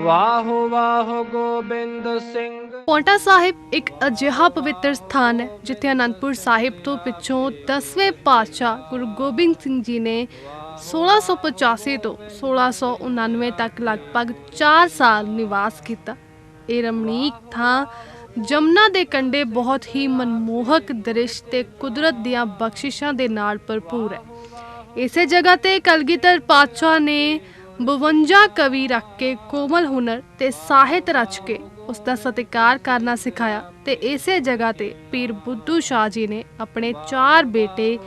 ਵਾਹ ਵਾਹ ਗੋਬਿੰਦ ਸਿੰਘ। ਪੌਂਟਾ ਸਾਹਿਬ ਇੱਕ ਅਜਿਹਾ ਪਵਿੱਤਰ ਸਥਾਨ ਹੈ, ਜਿੱਥੇ ਅਨੰਦਪੁਰ ਸਾਹਿਬ ਤੋਂ ਪਿੱਛੋਂ 10ਵੇਂ ਪਾਤਸ਼ਾਹ ਗੁਰੂ ਗੋਬਿੰਦ ਸਿੰਘ ਜੀ ਨੇ 1685 ਤੋਂ 1699 ਤੱਕ ਲਗਭਗ 4 ਸਾਲ ਨਿਵਾਸ ਕੀਤਾ। ਇਹ ਰਮਣੀਕ ਥਾਂ ਜਮਨਾ ਦੇ ਕੰਢੇ ਬਹੁਤ ਹੀ ਮਨਮੋਹਕ ਦ੍ਰਿਸ਼ ਤੇ ਕੁਦਰਤ ਦੀਆਂ ਬਖਸ਼ਿਸ਼ਾਂ ਦੇ ਨਾਲ ਭਰਪੂਰ ਹੈ। ਇਸੇ ਜਗ੍ਹਾ ਤੇ ਕਲਗੀਧਰ ਪਾਤਸ਼ਾਹ ਨੇ 52 ਕਵੀ ਰੱਖ ਕੇ ਕੋਮਲ ਹੁਨਰ ਤੇ ਸਾਹਿਤ ਰਚ ਕੇ ਉਸ ਦਾ ਸਤਿਕਾਰ ਕਰਨਾ ਸਿਖਾਇਆ ਤੇ ਇਸੇ ਜਗ੍ਹਾ ਤੇ ਪੀਰ ਬੁੱਧੂ ਸ਼ਾਹ ਜੀ ਨੇ ਆਪਣੇ ਚਾਰ ਬੇਟੇ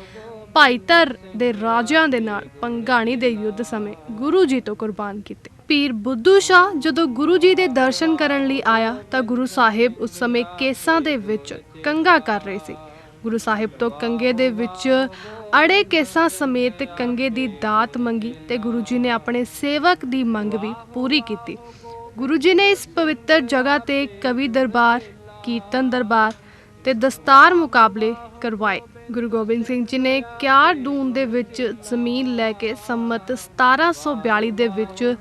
ਭਾਈ ਧਰ ਦੇ ਰਾਜਿਆਂ ਦੇ ਨਾਲ ਪੰਗਾਣੀ ਦੇ ਯੁੱਧ ਸਮੇਂ ਗੁਰੂ ਜੀ ਤੋਂ ਕੁਰਬਾਨ ਕੀਤੇ। ਪੀਰ ਬੁੱਧੂ ਸ਼ਾਹ ਜਦੋਂ ਗੁਰੂ ਜੀ ਦੇ ਦਰਸ਼ਨ ਕਰਨ ਲਈ ਆਇਆ ਤਾਂ ਗੁਰੂ ਸਾਹਿਬ ਉਸ ਸਮੇਂ ਕੇਸਾਂ ਦੇ ਵਿੱਚ ਕੰਗਾ ਕਰ ਰਹੇ ਸੀ। ਗੁਰੂ ਸਾਹਿਬ ਤੋਂ ਕੰਗੇ ਦੇ ਵਿੱਚ ਅੜੇ ਕੇਸਾਂ ਸਮੇਤ ਕੰਗੇ ਦੀ ਦਾਤ ਮੰਗੀ ਤੇ ਗੁਰੂ ਜੀ ਨੇ ਆਪਣੇ ਸੇਵਕ ਦੀ ਮੰਗ ਵੀ ਪੂਰੀ ਕੀਤੀ। ਗੁਰੂ ਜੀ ਨੇ ਇਸ ਪਵਿੱਤਰ ਜਗ੍ਹਾ ਤੇ ਕਵੀ ਦਰਬਾਰ, ਕੀਰਤਨ ਦਰਬਾਰ ਤੇ ਦਸਤਾਰ ਮੁਕਾਬਲੇ ਕਰਵਾਏ। ਗੁਰੂ ਗੋਬਿੰਦ ਸਿੰਘ ਜੀ ਨੇ ਕਿਆਰ ਦੂਨ ਦੇ ਵਿੱਚ ਜ਼ਮੀਨ ਲੈ ਕੇ ਸੰਮਤ 1742 ਦੇ ਵਿੱਚ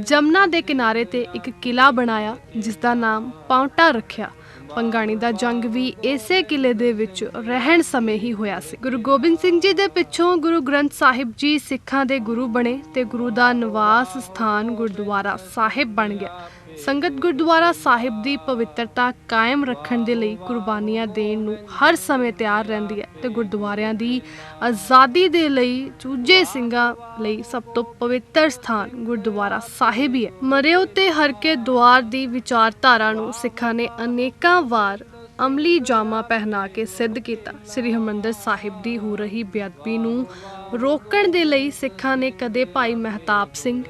ਜਮਨਾ ਦੇ ਕਿਨਾਰੇ ਤੇ ਇੱਕ ਕਿਲਾ ਬਣਾਇਆ ਜਿਸ ਦਾ ਨਾਮ ਪਾਉਂਟਾ ਰੱਖਿਆ। ਪੰਗਾਣੀ ਦਾ ਜੰਗ ਵੀ ਇਸੇ ਕਿਲੇ ਦੇ ਵਿੱਚ ਰਹਿਣ ਸਮੇਂ ਹੀ ਹੋਇਆ ਸੀ। ਗੁਰੂ ਗੋਬਿੰਦ ਸਿੰਘ ਜੀ ਦੇ ਪਿੱਛੋਂ ਗੁਰੂ ਗ੍ਰੰਥ ਸਾਹਿਬ ਜੀ ਸਿੱਖਾਂ ਦੇ ਗੁਰੂ ਬਣੇ ਤੇ ਗੁਰੂ ਦਾ ਨਿਵਾਸ ਸਥਾਨ ਗੁਰਦੁਆਰਾ ਸਾਹਿਬ ਬਣ ਗਿਆ। ਸੰਗਤ ਗੁਰਦੁਆਰਾ ਸਾਹਿਬ ਦੀ ਪਵਿੱਤਰਤਾ ਕਾਇਮ ਰੱਖਣ ਦੇ ਲਈ ਕੁਰਬਾਨੀਆਂ ਦੇਣ ਨੂੰ ਹਰ ਸਮੇਂ ਤਿਆਰ ਰਹਿੰਦੀ ਹੈ ਤੇ ਗੁਰਦੁਆਰਿਆਂ ਦੀ ਆਜ਼ਾਦੀ ਦੇ ਲਈ ਚੂਜੇ ਸਿੰਘਾਂ ਲਈ ਸਭ ਤੋਂ ਪਵਿੱਤਰ ਸਥਾਨ ਗੁਰਦੁਆਰਾ ਸਾਹਿਬ ਹੀ ਹੈ। ਮਰਿਓ ਤੇ ਹਰਕੇ ਦੁਆਰ ਦੀ ਵਿਚਾਰਧਾਰਾ ਨੂੰ ਸਿੱਖਾਂ ਨੇ ਅਨੇਕਾਂ ਵਾਰ ਅਮਲੀ ਜਾਮਾ ਪਹਿਨਾ ਕੇ ਸਿੱਧ ਕੀਤਾ। ਸ੍ਰੀ ਹਰਿਮੰਦਰ ਸਾਹਿਬ ਦੀ ਹੋ ਰਹੀ ਬੇਅਦਬੀ ਨੂੰ ਰੋਕਣ ਦੇ ਲਈ ਸਿੱਖਾਂ ਨੇ ਕਦੇ ਭਾਈ ਮਹਿਤਾਬ ਸਿੰਘ,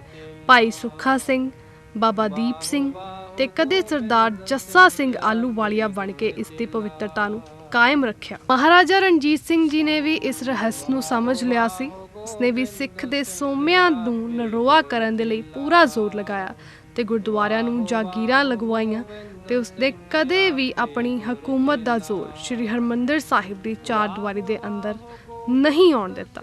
ਭਾਈ ਸੁੱਖਾ ਸਿੰਘ ਬਾਬਾ ਦੀਪ ਸਿੰਘ ਤੇ ਕਦੇ ਸਰਦਾਰ ਜੱਸਾ ਸਿੰਘ ਆਲੂਵਾਲੀਆ ਬਣ ਕੇ ਇਸ ਦੀ ਪਵਿੱਤਰਤਾ ਨੂੰ ਕਾਇਮ ਰੱਖਿਆ। ਮਹਾਰਾਜਾ ਰਣਜੀਤ ਸਿੰਘ ਜੀ ਨੇ ਵੀ ਇਸ ਰਹੱਸ ਨੂੰ ਸਮਝ ਲਿਆ ਸੀ। ਉਸਨੇ ਵੀ ਸਿੱਖ ਦੇ ਸੋਮਿਆਂ ਨੂੰ ਨਰੋਆ ਕਰਨ ਦੇ ਲਈ ਪੂਰਾ ਜ਼ੋਰ ਲਗਾਇਆ ਤੇ ਗੁਰਦੁਆਰਿਆਂ ਨੂੰ ਜਾਗੀਰਾਂ ਲਗਵਾਈਆਂ ਤੇ ਉਸਨੇ ਕਦੇ ਵੀ ਆਪਣੀ ਹਕੂਮਤ ਦਾ ਜ਼ੋਰ ਸ੍ਰੀ ਹਰਮੰਦਰ ਸਾਹਿਬ ਦੀ ਚਾਰ ਦੀਵਾਰੀ ਦੇ ਅੰਦਰ ਨਹੀਂ ਆਉਣ ਦਿੱਤਾ।